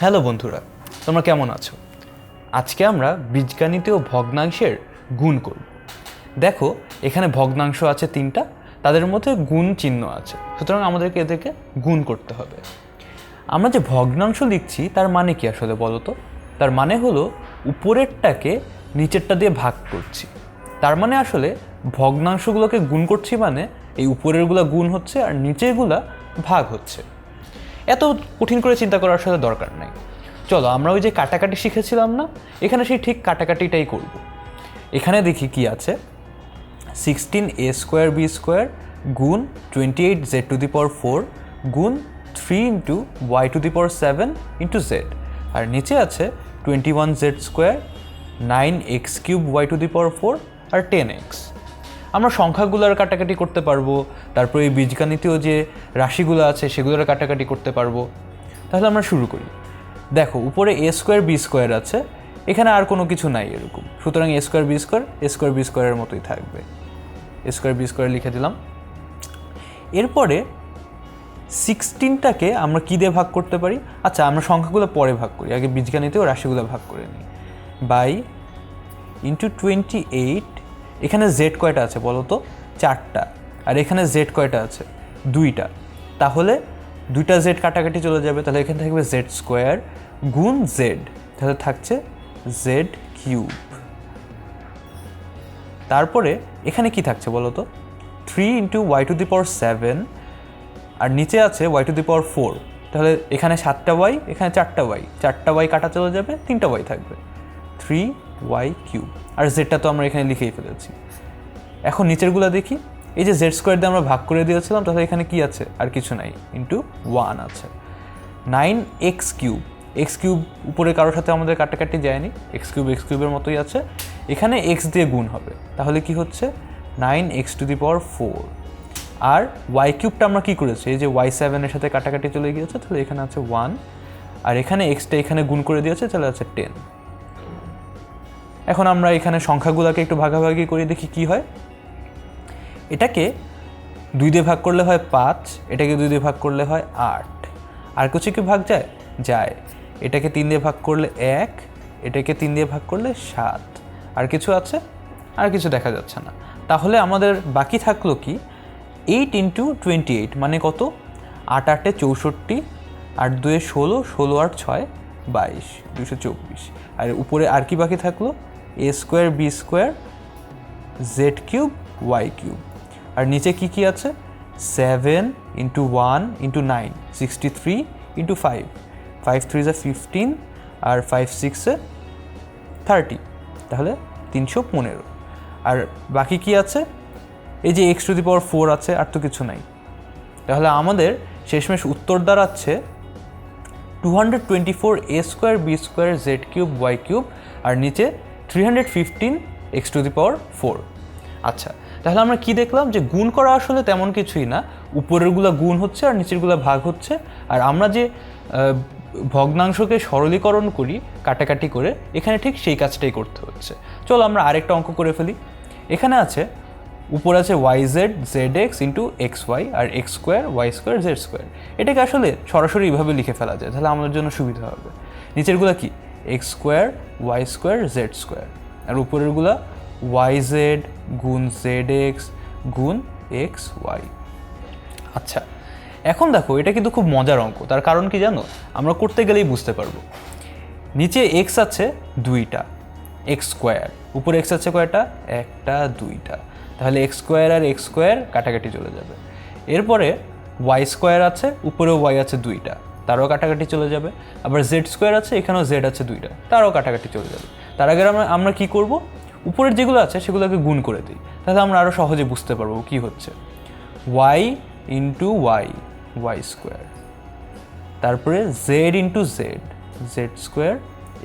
Hello বন্ধুরা, তোমরা কেমন আছো? আজকে আমরা বীজগণিতীয় ভগ্নাংশের গুণ করব। দেখো, এখানে ভগ্নাংশ আছে তিনটা, তাদের মধ্যে গুণ চিহ্ন আছে, সুতরাং আমাদেরকে এদেরকে গুণ করতে হবে। আমরা যে ভগ্নাংশ লিখছি, তার মানে কি আসলে বলো তো? তার মানে হলো, উপরেরটাকে নিচেরটা দিয়ে ভাগ করছি। তার মানে আসলে, ভগ্নাংশগুলোকে গুণ করছি মানে এই উপরেরগুলা গুণ হচ্ছে আর নিচেরগুলা ভাগ হচ্ছে। এত কঠিন করে চিন্তা করার সাথে দরকার নাই। চলো, আমরা ওই যে কাটাকাটি শিখেছিলাম না, এখানে সেই ঠিক কাটাকাটিটাই করব। এখানে দেখি কি আছে। Sixteen A square B square গুণ twenty eight Z to the power four গুণ three into Y to the power seven into Z আর নিচে আছে twenty one Z square nine X cube Y to the power four R ten X আমরা সংখ্যাগুলোর কাটাকাটি করতে পারব, তারপরে এই বীজগণিতীয় যে রাশিগুলো আছে সেগুলোর কাটাকাটি করতে পারব। তাহলে আমরা শুরু করি। দেখো, উপরে এ স্কোয়ার বি স্কোয়ার আছে, এখানে আর কোনো কিছু নাই এরকম। সুতরাং A square B square A square B স্কোয়ারের মতোই থাকবে। এ স্কোয়ার বি স্কোয়ার লিখে দিলাম। এরপরে সিক্সটিনটাকে আমরা কী দিয়ে ভাগ করতে পারি? আচ্ছা আমরা সংখ্যাগুলো পরে ভাগ করি, আগে বীজগণিতেও রাশিগুলো ভাগ করে নিই। বাই ইন্টু টোয়েন্টি এইট এখানে জেড কয়টা আছে বলো তো? চারটা। আর এখানে জেড কয়টা আছে? দুইটা। তাহলে দুইটা জেড কাটাকাটি চলে যাবে, তাহলে এখানে থাকবে জেড স্কোয়ার গুণ জেড তাহলে থাকছে জেড কিউব তারপরে এখানে কি থাকছে বলো তো? Three into Y to the power seven আর নিচে আছে Y to the power four তাহলে এখানে সাতটা ওয়াই এখানে চারটা ওয়াই চারটা ওয়াই কাটা চলে যাবে, তিনটা ওয়াই থাকবে। থ্রি ওয়াই কিউব আর জেডটা তো আমরা এখানে লিখেই ফেলেছি। এখন নিচেরগুলো দেখি। এই যে জেড স্কোয়ার দিয়ে আমরা ভাগ করে দিয়েছিলাম, তাহলে এখানে কি আছে? আর কিছু নাই। ইন্টু ওয়ান আছে। Nine X cube X cube উপরে কারোর সাথে আমাদের কাটাকাটি যায়নি। এক্স কিউব এক্স কিউবের মতোই আছে। এখানে এক্স দিয়ে গুণ হবে। তাহলে কি হচ্ছে? Nine X to the power four R Y কিউবটা আমরা কী করেছি? এই যে ওয়াই সেভেনের সাথে কাটাকাটি চলে গিয়েছে, তাহলে এখানে আছে ওয়ান আর এখানে এক্সটা এখানে গুণ করে দিয়েছে, তাহলে আছে টেন এখন আমরা এখানে সংখ্যাগুলোকে একটু ভাগাভাগি করে দেখি কি হয়। এটাকে দুই দিয়ে ভাগ করলে হয় পাঁচ, এটাকে দুই দিয়ে ভাগ করলে হয় আট। আর কিছু কি ভাগ যায়? যায়। এটাকে তিন দিয়ে ভাগ করলে এক, এটাকে তিন দিয়ে ভাগ করলে সাত। আর কিছু আছে? আর কিছু দেখা যাচ্ছে না। তাহলে আমাদের বাকি থাকল কি? এইট ইন্টু টোয়েন্টি এইট মানে কত? আট আটে চৌষট্টি, আট দুয়ে ষোলো ষোলো আট ছয়, বাইশ, দুশো চব্বিশ। আর উপরে আর কি বাকি থাকল? A square B square Z cube Y cube আর নিচে কি কি আছে? Seven into one into nine sixty three into five five three জা ফিফটিন আর ফাইভ সিক্সে থার্টি তাহলে তিনশো পনেরো। আর বাকি কি আছে? এই যে X to the power four আছে, আর তো কিছু নাই। তাহলে আমাদের শেষমেশ উত্তর দাঁড়াচ্ছে two hundred twenty four A square B square Z cube Y cube আর নিচে three hundred fifteen X to the power four আচ্ছা তাহলে আমরা কি দেখলাম? যে গুণ করা আসলে তেমন কিছুই না। উপরেরগুলো গুণ হচ্ছে আর নিচেরগুলো ভাগ হচ্ছে। আর আমরা যে ভগ্নাংশকে সরলীকরণ করি কাটাকাটি করে, এখানে ঠিক সেই কাজটাই করতে হচ্ছে। চলো আমরা আরেকটা অঙ্ক করে ফেলি। এখানে আছে, উপর আছে Y Z Z X into X Y আর X square Y square Z square এটাকে আসলে সরাসরি এইভাবে লিখে ফেলা যায়, তাহলে আমাদের জন্য সুবিধা হবে। নিচেরগুলো কি? X square Y square Z square আর উপরেরগুলা ওয়াই জেড গুণ জেড এক্স গুণ এক্স ওয়াই আচ্ছা এখন দেখো, এটা কিন্তু খুব মজার অঙ্ক। তার কারণ কি জানো? আমরা করতে গেলেই বুঝতে পারব। নিচে এক্স আছে দুইটা এক্স স্কোয়ার উপরে এক্স আছে কয়টা? একটা, দুইটা। তাহলে এক্স স্কোয়ার আর এক্স স্কোয়ার কাটাকাটি চলে যাবে। এরপরে ওয়াই স্কোয়ার আছে, উপরেও ওয়াই আছে দুইটা। তারও কাটাকাটি চলে যাবে। আবার জেড স্কোয়ার আছে, এখানেও জেড আছে দুইটা, তারও কাটাকাটি চলে যাবে। তার আগে আমরা আমরা কী করব? উপরের যেগুলো আছে, সেগুলোকে গুণ করে দিই। তাহলে আমরা আরও সহজে বুঝতে পারব কী হচ্ছে। Y into y y square তারপরে z into z z square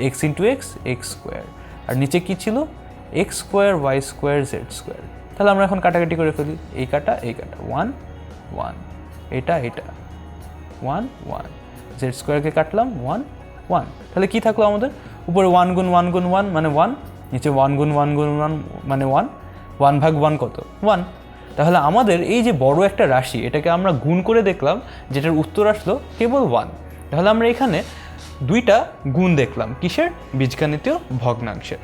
x into x x square আর নিচে কী ছিল? X square y square z square তাহলে আমরা এখন কাটাকাটি করে ফেলি। এই কাটা এই কাটা। ওয়ান ওয়ান এটা এটা। ওয়ান ওয়ান জেড স্কোয়ারকে কাটলাম ওয়ান ওয়ান তাহলে কী থাকল আমাদের? উপরে ওয়ান গুণ ওয়ান গুণ ওয়ান মানে ওয়ান নিচে ওয়ান গুণ ওয়ান গুণ ওয়ান মানে ওয়ান ওয়ান ভাগ ওয়ান কত? ওয়ান তাহলে আমাদের এই যে বড় একটা রাশি, এটাকে আমরা গুণ করে দেখলাম, যেটার উত্তর আসলো কেবল ওয়ান তাহলে আমরা এখানে দুইটা গুণ দেখলাম, কিসের? বীজগণিতীয় ভগ্নাংশের।